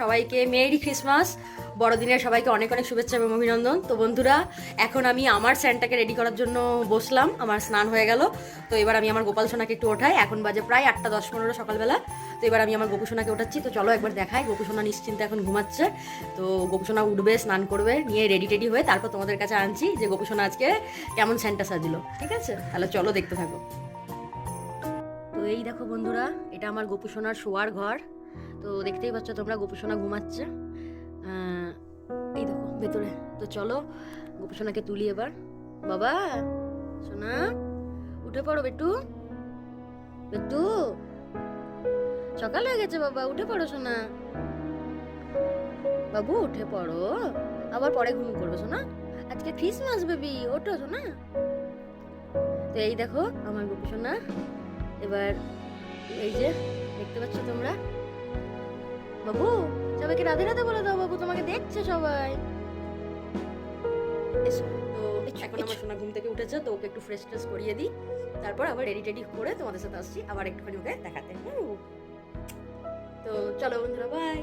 সবাইকে merry Christmas. বড়দিনের সবাইকে অনেক অনেক শুভেচ্ছা এবং অভিনন্দন। তো বন্ধুরা, এখন আমি আমার স্যান্টাকে রেডি করার জন্য বসলাম। আমার স্নান হয়ে গেল। তো এবার আমি আমার গোপাল সোনাকে একটু ওঠাই। এখন বাজে প্রায় আটটা দশ পনেরো সকালবেলা। তো এবার আমি আমার গোপু সোনাকে ওঠাচ্ছি। তো চলো একবার দেখাই। গোপু সোনা নিশ্চিন্তে এখন ঘুমাচ্ছে। তো গোপু সোনা উঠবে, স্নান করবে, নিয়ে রেডি টেডি হয়ে তারপর তোমাদের কাছে আনছি যে গোপু সোনা আজকে কেমন স্যান্টা সাজলো। ঠিক আছে? তাহলে চলো দেখতে থাকো। তো এই দেখো বন্ধুরা, এটা আমার গোপু সোনার শোয়ার ঘর। তো দেখতেই পাচ্ছ তোমরা গোপু সোনা ঘুমাচ্ছে এই দেখো, ভেতরে। তো চলো গোপুসোনাকে তুলি এবার। বাবা, সোনা, উঠে পড়ো বেটু। বেটু, সকাল হয়ে গেছে বাবা, উঠে পড়ো সোনা। বাবু, উঠে পড়ো। আবার পরে ঘুম করবে সোনা। আজকে ক্রিসমাস বেবি ওঠো সোনা। তো এই দেখো আমার গোপু সোনা এবার এই যে, দেখতে পাচ্ছ তোমরা? বাবু সবাইকে রাধে রাধে বলে দাও বাবু তোমাকে দেখছে সবাই। এখন আমার সোনা ঘুম থেকে উঠেছে তো ওকে একটু ফ্রেশ ট্রেশ করিয়ে দিই। তারপর আবার রেডি টেডি করে তোমাদের সাথে আসছি আবার একটুখানি ওকে দেখাতে। হুম। তো চলো বন্ধুরা বাই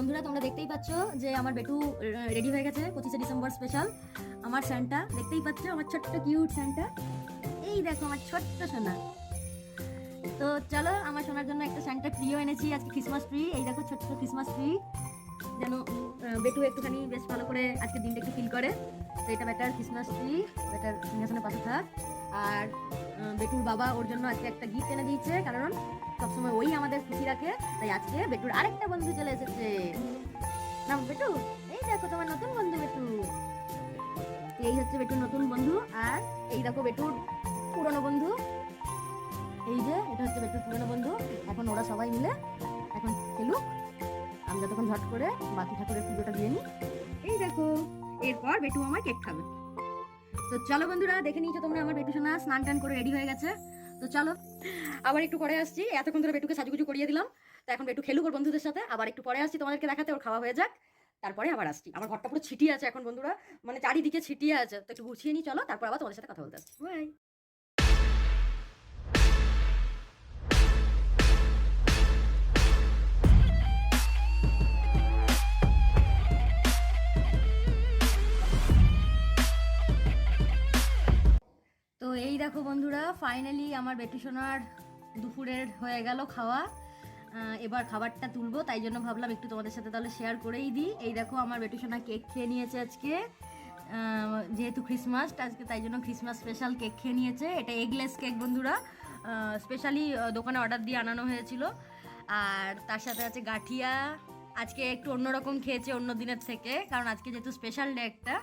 বন্ধুরা, তোমরা দেখতেই পাচ্ছ যে আমার বেটু রেডি হয়ে গেছে, পঁচিশে ডিসেম্বর স্পেশাল আমার স্যান্টা, দেখতেই পাচ্ছ আমার ছোট্ট কিউট স্যান্টা। এই দেখো আমার ছোট্ট সোনা। তো চলো, আমার সোনার জন্য একটা স্যান্টা ট্রিও এনেছি আজকে ক্রিসমাস ট্রি এই দেখো ছোট্ট ক্রিসমাস ট্রি যেন বেটু একটুখানি বেশ ভালো করে আজকে দিনটা একটু ফিল করে। তো এটা বেটার ক্রিসমাস ট্রি বেটার সিংহাসনে পাশে থাক। আর বেটুর বাবা ওর জন্য আজকে একটা গিফট এনে দিয়েছে, কারণ সবসময় ওই আমাদের খুশি রাখে, তাই আজকে বেটুর আরেকটা বন্ধু চলে এসেছে। নাম বেটু, এই দেখো তোমার নতুন বন্ধু বেটু। এই হচ্ছে বেটুর নতুন বন্ধু, আর এই দেখো বেটুর পুরনো বন্ধু। এই যে, এটা হচ্ছে বেটুর পুরনো বন্ধু। এখন ওরা সবাই মিলে এখন খেলুক। আমি যতক্ষণ ঝট করে বাকি ঠাকুরের পুজোটা দিয়ে নিই। এই দেখো, এরপর বেটু আমার কেক খাবে। তো চলো বন্ধুরা, দেখে নিয়েছো তোমরা আমার বেটু সোনা, স্নান টান করে রেডি হয়ে গেছে। তো চলো, আবার একটু পরে আসছি। এতক্ষণ ধরে বেটুকে সাজুগুজু করিয়ে দিলাম। তো এখন বেটু খেলুক ওর বন্ধুদের সাথে। আবার একটু পরে আসছি তোমাদেরকে দেখাতে, ওর খাওয়া হয়ে যাক। তারপরে আবার আসছি। আমার ঘরটা পুরো ছিটিয়ে আছে এখন বন্ধুরা। মানে চারিদিকে ছিটিয়ে আছে। তো একটু গুছিয়ে নিই, চলো। তারপর আবার তোমাদের সাথে কথা বলতে আসছি। বাই এই দেখো বন্ধুরা ফাইনালি আমার বেটি সোনার দুপুরের হয়ে গেল খাওয়া। এবার খাবারটা তুলবো, তাই জন্য ভাবলাম একটু তোমাদের সাথে তাহলে শেয়ার করেই দিই। এই দেখো আমার বেটি সোনা কেক খেয়ে নিয়েছে আজকে। যেহেতু ক্রিসমাস আজকে তাই জন্য ক্রিসমাস স্পেশাল কেক খেয়ে নিয়েছে। এটা এগলেস কেক বন্ধুরা। স্পেশালি দোকানে অর্ডার দিয়ে আনানো হয়েছিল। আর তার সাথে আছে গাঠিয়া। আজকে একটু অন্যরকম খেয়েছে অন্য দিনের থেকে, কারণ আজকে যেহেতু স্পেশাল ডে একটা।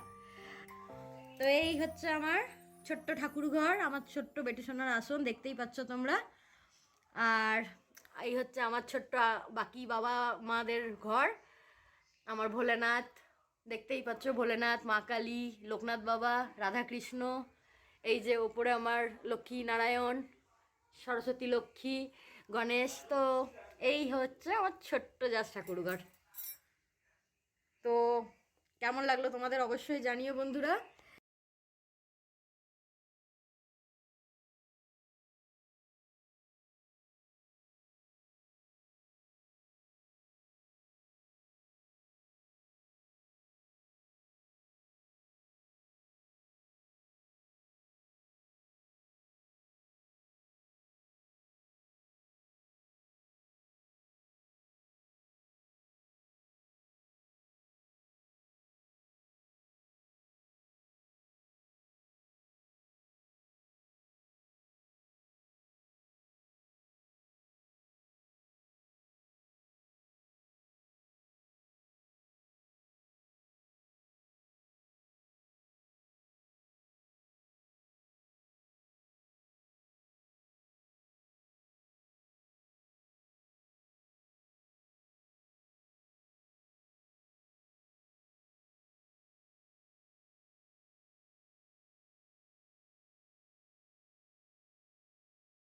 তো এই হচ্ছে আমার ছোট্ট ঠাকুর ঘর আমার ছোট্ট বেটি সোনার আসন, দেখতেই পাচ্ছ তোমরা। আর এই হচ্ছে আমার ছোট্ট বাকি বাবা মাদের ঘর। আমার ভোলেনাথ, দেখতেই পাচ্ছ ভোলেনাথ, মা কালী, লোকনাথ বাবা, রাধাকৃষ্ণ, এই যে ওপরে আমার লক্ষ্মী নারায়ণ, সরস্বতী লক্ষ্মী, গণেশ। তো এই হচ্ছে আমার ছোট্ট জাস ঠাকুরঘর। তো কেমন লাগল তোমাদের অবশ্যই জানিও বন্ধুরা।